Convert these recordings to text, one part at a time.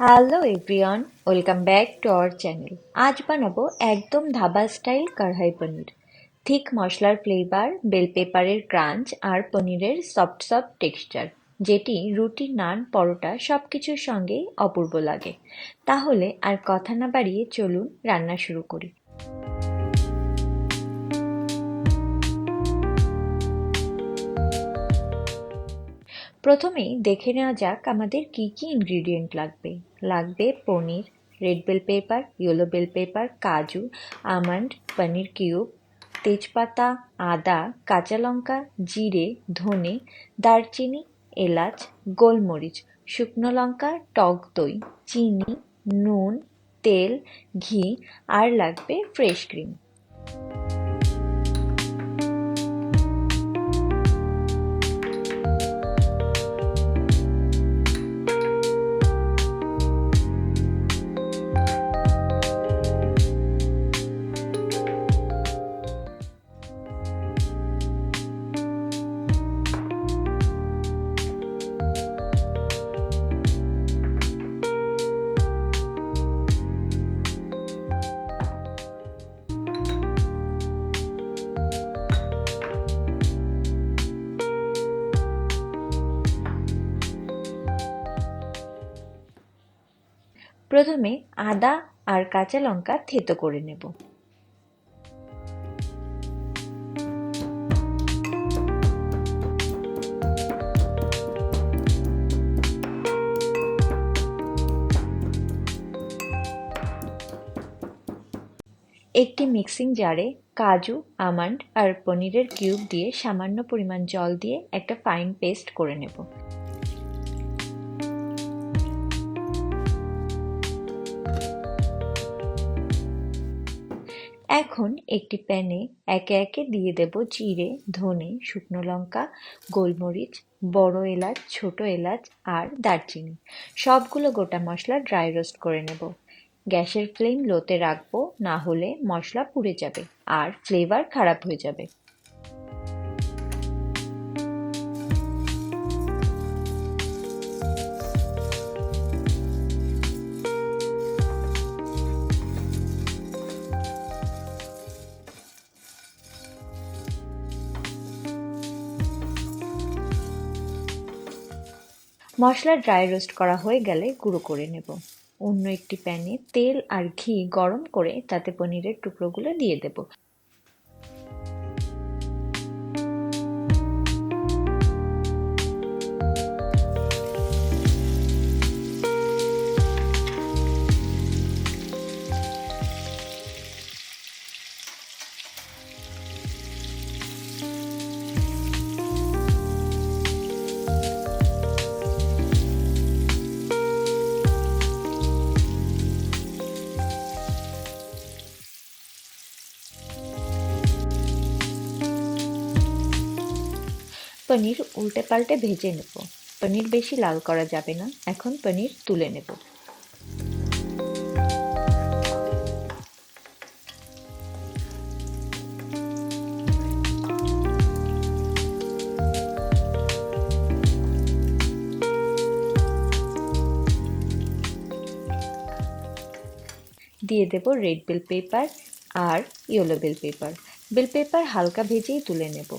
Hello everyone welcome back to our channel আজ বানাবো একদম ধাবা স্টাইল কড়াই পনির। থিক মশলার ফ্লেভার বেল পেপারের ক্রাঞ্চ আর পনিরের সফট সফট টেক্সচার যেটি রুটি, নান, পরোটা সব কিছুর সঙ্গেই অপূর্ব লাগে। তাহলে আর কথা না বাড়িয়ে চলুন রান্না শুরু করি। প্রথমেই দেখে নেওয়া যাক আমাদের কি কি ইনগ্রিডিয়েন্ট লাগবে। লাগবে paneer red bell pepper yellow bell pepper কাজু আমন্ড পনির কিউব তেজপাতা, আদা, কাঁচা লঙ্কা, জিরে, ধনে, দারচিনি, এলাচ, গোলমরিচ, শুকনো লঙ্কা, টক দই, চিনি, নুন, তেল, ঘি, আর লাগবে ফ্রেশ ক্রিম প্রথমে আদা আর কাঁচা লঙ্কা থেতো করে নেব। একটি মিক্সিং জারে কাজু, আমন্ড আর পনিরের কিউব দিয়ে সামান্য পরিমাণ জল দিয়ে একটা ফাইন পেস্ট করে নেব। এখন একটি প্যানে একে একে দিয়ে দেব জিরে, ধনে, শুকনো লঙ্কা, গোলমরিচ, বড় এলাচ, ছোট এলাচ আর দারচিনি। সবগুলো গোটা মশলা ড্রাই রোস্ট করে নেব। গ্যাসের ফ্লেম লোতে রাখব, না হলে মশলা পুড়ে যাবে আর ফ্লেভার খারাপ হয়ে যাবে। মশলা ড্রাই রোস্ট করা হয়ে গেলে গুঁড়ো করে নেব। অন্য একটি প্যানে তেল আর ঘি গরম করে তাতে পনিরের টুকরোগুলো দিয়ে দেব। পনির উল্টে পাল্টে ভেজে নেব। পনির বেশি লাল করা যাবে না। এখন পনির তুলে নেব। দিয়ে দেব রেড বেল পেপার আর yellow bell pepper bell pepper হালকা ভেজেই তুলে নেব।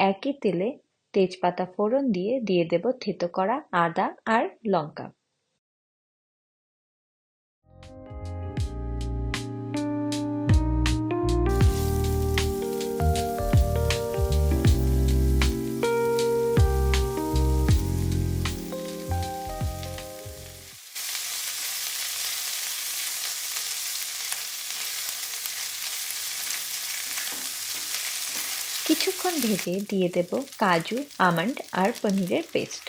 একই তেলে তেজপাতা ফোড়ন দিয়ে দিয়ে দেব থেতো করা আদা আর লঙ্কা। কিছুক্ষণ ভেজে দিয়ে দেব কাজু আমন্ড আর পনিরের পেস্ট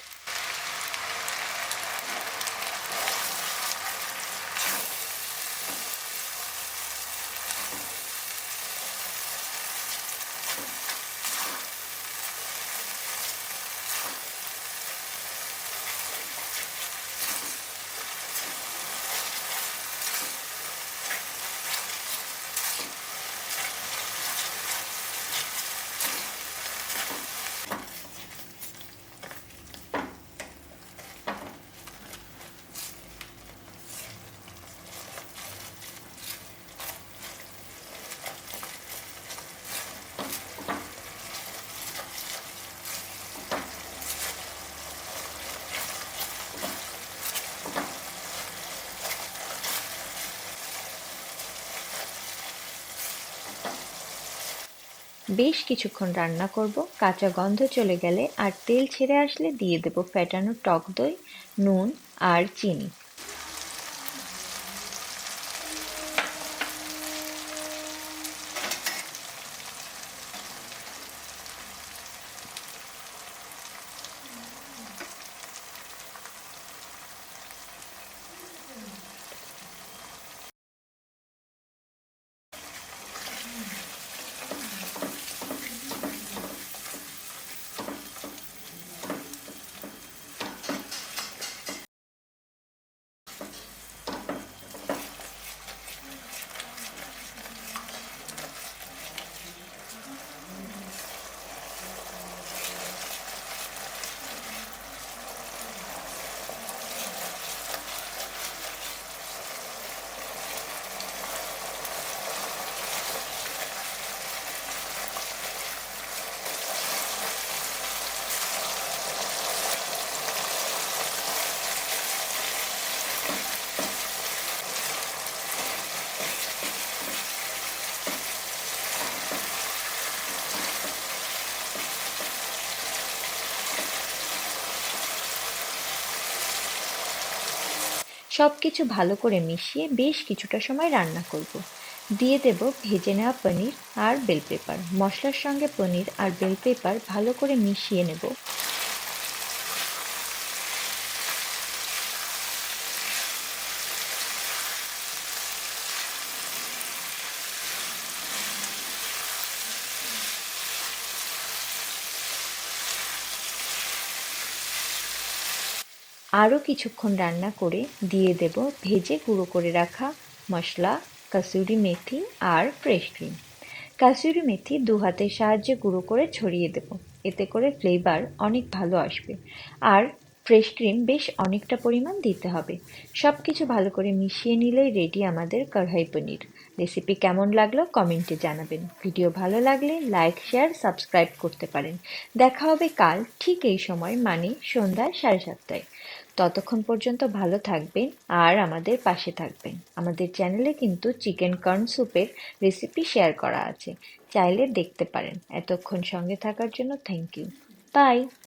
বেশ কিছুক্ষণ রান্না করব। কাঁচা গন্ধ চলে গেলে আর তেল ছেড়ে আসলে দিয়ে দেব ফেটানো টক দই, নুন আর চিনি। সব কিছু ভালো করে মিশিয়ে বেশ কিছুটা সময় রান্না করব। দিয়ে দেব ভেজে নেওয়া পনির আর বেল পেপার মশলার সঙ্গে পনির আর বেল পেপার ভালো করে মিশিয়ে নেব আরও কিছুক্ষণ রান্না করে দিয়ে দেব ভেজে গুঁড়ো করে রাখা মশলা, কাসুরি মেথি আর ফ্রেশ ক্রিম কাসুরি মেথি দু হাতের সাহায্যে গুঁড়ো করে ছড়িয়ে দেব। এতে করে ফ্লেভার অনেক ভালো আসবে। আর ফ্রেশ ক্রিম বেশ অনেকটা পরিমাণ দিতে হবে। সব কিছু ভালো করে মিশিয়ে নিলেই রেডি আমাদের কড়াই পনির। রেসিপি কেমন লাগল কমেন্টে জানাবেন। ভিডিও ভালো লাগলে লাইক শেয়ার সাবস্ক্রাইব করতে পারেন। দেখা হবে কাল ঠিক এই সময় মানে সন্ধ্যা সাড়ে সাতটায়। ততক্ষণ পর্যন্ত ভালো থাকবেন আর আমাদের পাশে থাকবেন। আমাদের চ্যানেলে কিন্তু চিকেন কর্ন স্যুপের রেসিপি শেয়ার করা আছে। চাইলে দেখতে পারেন। এতক্ষণ সঙ্গে থাকার জন্য থ্যাংক ইউ বাই